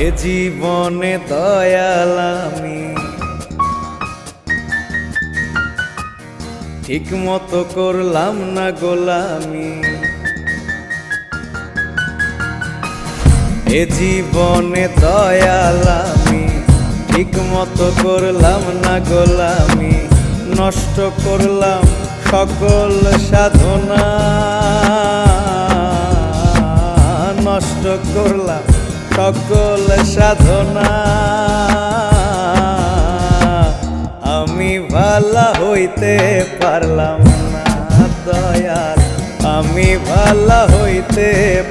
জীবনে দয়াল আমি। ঠিক মতো করলাম না গোলামি। এ জীবনে দয়াল আমি। ঠিক মতো করলাম না গোলামি। নষ্ট করলাম সকল সাধনা। নষ্ট করলাম সকল সাধনা। আমি ভালা হইতে পারলাম না দয়াল। আমি ভালা হইতে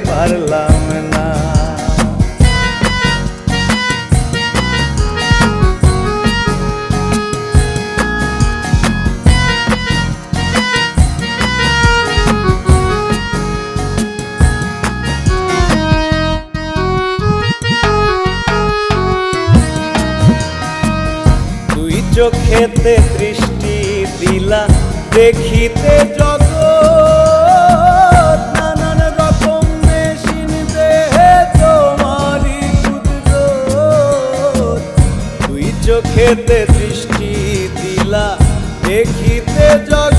পারলাম না। চোখেতে দৃষ্টি দিলা দেখিতে জগৎ নানান রকম তুই চোখেতে দৃষ্টি দিলা দেখিতে জগৎ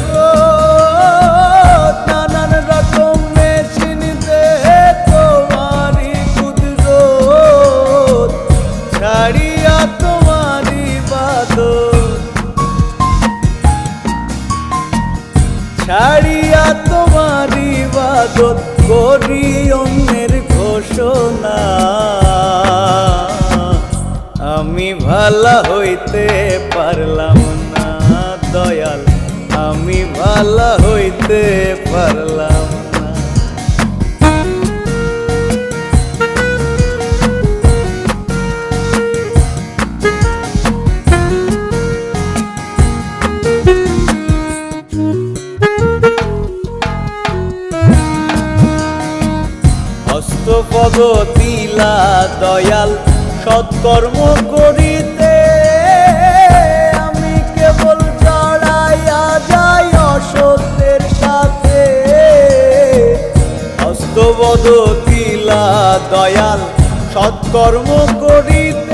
বাদত করি অন্যের ঘোষণা। আমি ভালা হইতে পারলাম না, দয়াল। আমি ভালা হইতে পারলাম না। দয়াল সৎকর্ম করিতে আমি কেবল জড়াইয়া যাই অসত্যের সাথে। হস্তবদ দিলা দয়াল সৎকর্ম করিতে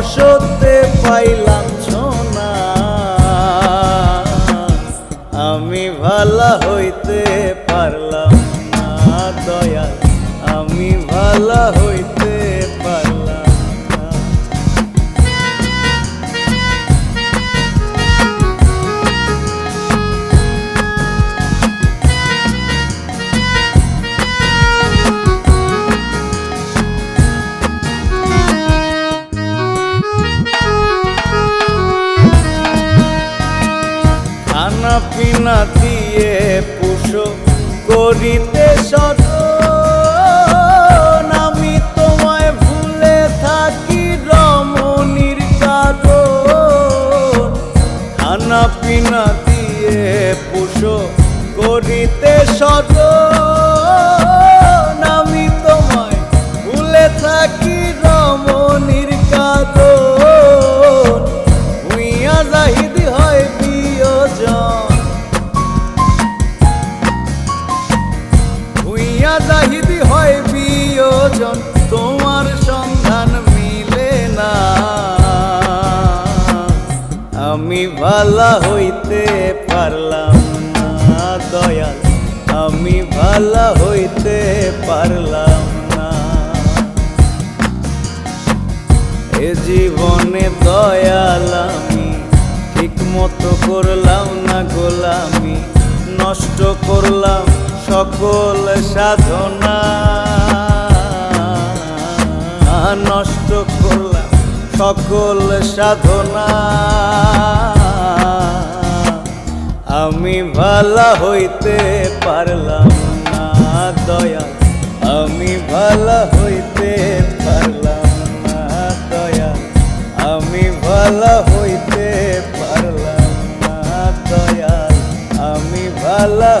অসত্যে পাইলাম সোনা। আমি ভালা হইতে পারলাম না দয়াল। আমি ভালা হইতে খানা পিনা দিয়ে পুষো, করিতে সত আমি তোমায় ভুলে থাকি রমণীর কারণ খানা পিনা দিয়ে পুষো, করিতে সদ আমি ভালা হইতে পারলাম না, দয়াল। আমি ভালা হইতে পারলাম না। এ জীবনে দয়াল আমি ঠিক মতো করলাম না গোলামি, নষ্ট করলাম সকল সাধনা। নষ্ট করলাম সকল সাধনা। আমি ভালা হইতে পারলাম না, দয়া। আমি ভালা হইতে পারলাম না, দয়া। আমি ভালা হইতে পারলাম না, দয়া। আমি ভালা